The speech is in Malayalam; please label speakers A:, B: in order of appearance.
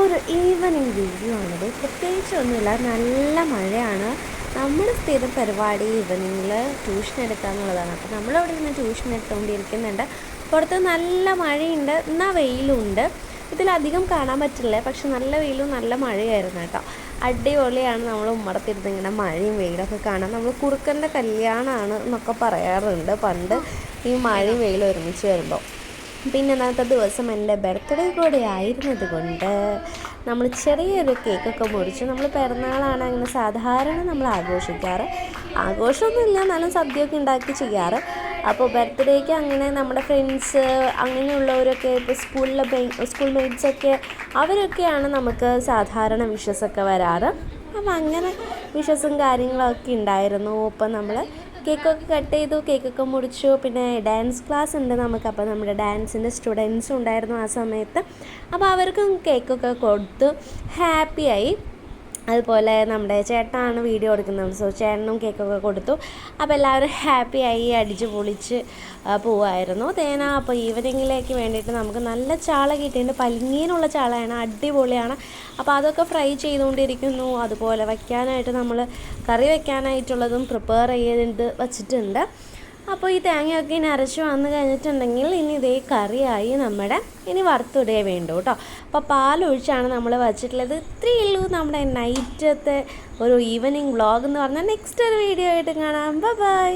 A: ഒരു ഈവനിങ് വീഡിയോ ആണത്. പ്രത്യേകിച്ചൊന്നുമില്ല നല്ല മഴയാണ്. നമ്മുടെ സ്ഥിരം പരിപാടി ഈവനിങ്ങിൽ ട്യൂഷൻ എടുക്കുക എന്നുള്ളതാണ് അപ്പോൾ നമ്മളിവിടെ ഇരുന്ന് ട്യൂഷൻ എടുത്തുകൊണ്ടിരിക്കുന്നുണ്ട് പുറത്ത് നല്ല മഴയുണ്ട്. എന്നാൽ വെയിലുണ്ട്. ഇതിലധികം കാണാൻ പറ്റില്ല. പക്ഷെ നല്ല വെയിലും നല്ല മഴയായിരുന്നു കേട്ടോ. അടിപൊളിയാണ്. നമ്മൾ ഉമ്മറത്തിരുന്ന് ഇങ്ങനെ മഴയും വെയിലൊക്കെ കാണാൻ. നമ്മൾ കുറുക്കന്റെ കല്യാണമാണ് എന്നൊക്കെ പറയാറുണ്ട് പണ്ട്. ഈ മഴയും വെയിലും ഒരുമിച്ച് വരുമ്പോൾ പിന്നെ അന്നത്തെ ദിവസം എന്റെ ബർത്ത്ഡേ കൂടെ ആയിരുന്നത് കൊണ്ട് നമ്മൾ ചെറിയൊരു കേക്കൊക്കെ മുറിച്ച് നമ്മൾ പിറന്നാളാണ് അങ്ങനെ സാധാരണ നമ്മൾ ആഘോഷിക്കാറ്. ആഘോഷമൊന്നുമില്ല എന്നാലും സദ്യയൊക്കെ ഉണ്ടാക്കി ചെയ്യാറ്. അപ്പോൾ ബർത്ത്ഡേക്ക് അങ്ങനെ നമ്മുടെ ഫ്രണ്ട്സ് അങ്ങനെയുള്ളവരൊക്കെ ഇപ്പോൾ സ്കൂളിലെ സ്കൂൾ മേറ്റ്സൊക്കെ അവരൊക്കെയാണ് നമുക്ക് സാധാരണ വിഷസൊക്കെ വരാറ്. അപ്പം അങ്ങനെ വിഷസും കാര്യങ്ങളൊക്കെ ഉണ്ടായിരുന്നു. അപ്പോൾ നമ്മൾ കേക്കൊക്കെ കട്ട് ചെയ്തു കേക്കൊക്കെ മുറിച്ചു. പിന്നെ ഡാൻസ് ക്ലാസ് ഉണ്ട് നമുക്ക്. അപ്പോൾ നമ്മുടെ ഡാൻസിന്റെ സ്റ്റുഡൻസും ഉണ്ടായിരുന്നു ആ സമയത്ത്. അപ്പോൾ അവർക്കും കേക്കൊക്കെ കൊടുത്തു ഹാപ്പിയായി അതുപോലെ നമ്മുടെ ചേട്ടനാണ് വീഡിയോ എടുക്കുന്നത്. സോ ചേട്ടനും കേക്കൊക്കെ കൊടുത്തു. അപ്പോൾ എല്ലാവരും ഹാപ്പിയായി അടിച്ച് പൊളിച്ച് പോവായിരുന്നു. തേന അപ്പോൾ ഈവനിങ്ങിലേക്ക് വേണ്ടിയിട്ട് നമുക്ക് നല്ല ചാള കിട്ടിയിട്ടുണ്ട്. പലിങ്ങീനുള്ള ചാളയാണ് അടിപൊളിയാണ്. അപ്പോൾ അതൊക്കെ ഫ്രൈ ചെയ്തുകൊണ്ടിരിക്കുന്നു. അതുപോലെ വയ്ക്കാനായിട്ട് നമ്മൾ കറി വയ്ക്കാനായിട്ടുള്ളതും പ്രിപ്പയർ ചെയ്തിട്ട് വച്ചിട്ടുണ്ട്. അപ്പോൾ ഈ തേങ്ങയൊക്കെ ഇനി അരച്ച് വന്ന് കഴിഞ്ഞിട്ടുണ്ടെങ്കിൽ ഇനി ഇതേ കറിയായി നമ്മുടെ ഇനി വറുത്തിടേ വേണ്ടു കേട്ടോ. അപ്പോൾ പാലൊഴിച്ചാണ് നമ്മൾ വച്ചിട്ടുള്ളത്. ഇത്രയേ ഉള്ളൂ നമ്മുടെ നൈറ്റത്തെ ഒരു ഈവനിങ് വ്ളോഗ് എന്ന് പറഞ്ഞാൽ നെക്സ്റ്റ് ഒരു വീഡിയോ ആയിട്ട് കാണാം. ബൈ